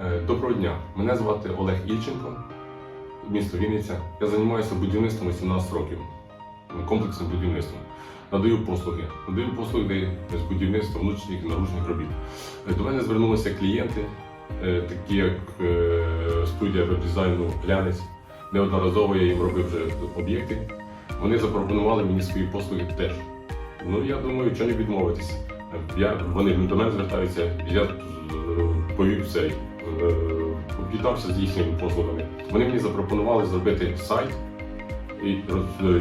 Е, Доброго дня, мене звати Олег Ільченко, місто Вінниця. Я займаюся будівництвом 18 років, комплексним будівництвом. Надаю послуги. Надаю послуги з будівництва внутрішніх і наружних робіт. Е, До мене звернулися клієнти, е, такі як студія веб-дизайну Глянець. Неодноразово я їм робив вже об'єкти. Вони запропонували мені свої послуги теж. Ну я думаю, що не відмовитися. Я, вони до мене звертаються, я повів цей, об'єднався з їхніми послугами. Вони мені запропонували зробити сайт і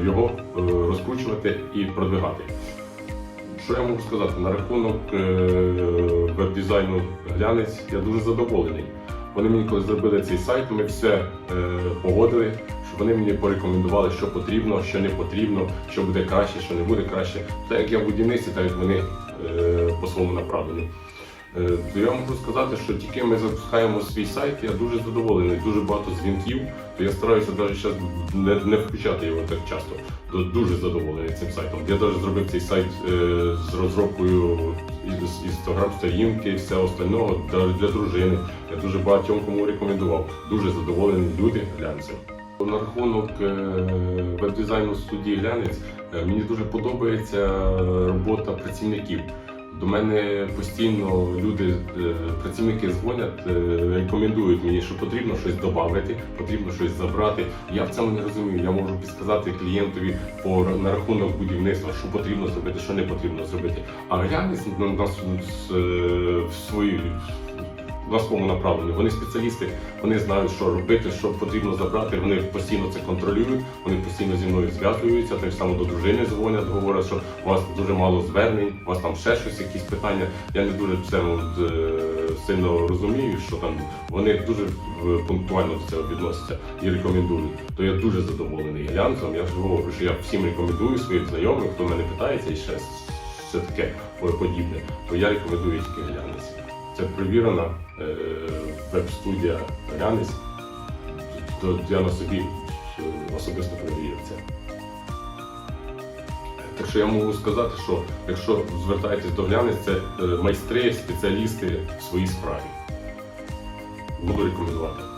його е, розкручувати і продвигати. Що я можу сказати? На рахунок е, веб-дизайну глянець я дуже задоволений. Вони мені коли зробили цей сайт, ми все е, погодили, що вони мені порекомендували, що потрібно, що не потрібно, що буде краще, що не буде краще. Так як я в будівництві, так як вони е, по своєму направленню. Е, то я можу сказати, що тільки ми запускаємо свій сайт, я дуже задоволений, дуже багато дзвінків, то я стараюся навіть зараз не, не включати його так часто. То дуже задоволений цим сайтом. Я навіть зробив цей сайт е, з розробкою інстаграм сторінки і все остального для, дружини. Я дуже багатьом кому рекомендував. Дуже задоволені люди глянцем. На рахунок е, веб-дизайну студії глянець мені дуже подобається робота працівників. До мене постійно люди, е, працівники дзвонять, е, рекомендують мені, що потрібно щось додати, потрібно щось забрати. Я в цьому не розумію. Я можу підсказати клієнтові по на рахунок будівництва, що потрібно зробити, що не потрібно зробити. А реальність на нас е, в свої на своєму направленні. Вони спеціалісти, вони знають, що робити, що потрібно забрати. Вони постійно це контролюють, вони постійно зі мною зв'язуються. Так само до дружини дзвонять, говорять, що у вас дуже мало звернень, у вас там ще щось, якісь питання. Я не дуже цьому е, сильно розумію, що там вони дуже е, пунктуально до цього відносяться і рекомендують. То я дуже задоволений глянцем. Я ж говорю, що я всім рекомендую своїм знайомим, хто мене питається і ще все таке подібне, то я рекомендую тільки глянець. Це перевірена е, веб-студія. То я на собі особисто перевірив це. Так що я можу сказати, що якщо звертаєтесь до Глянець, це е, майстри, спеціалісти в своїй справі. Буду рекомендувати.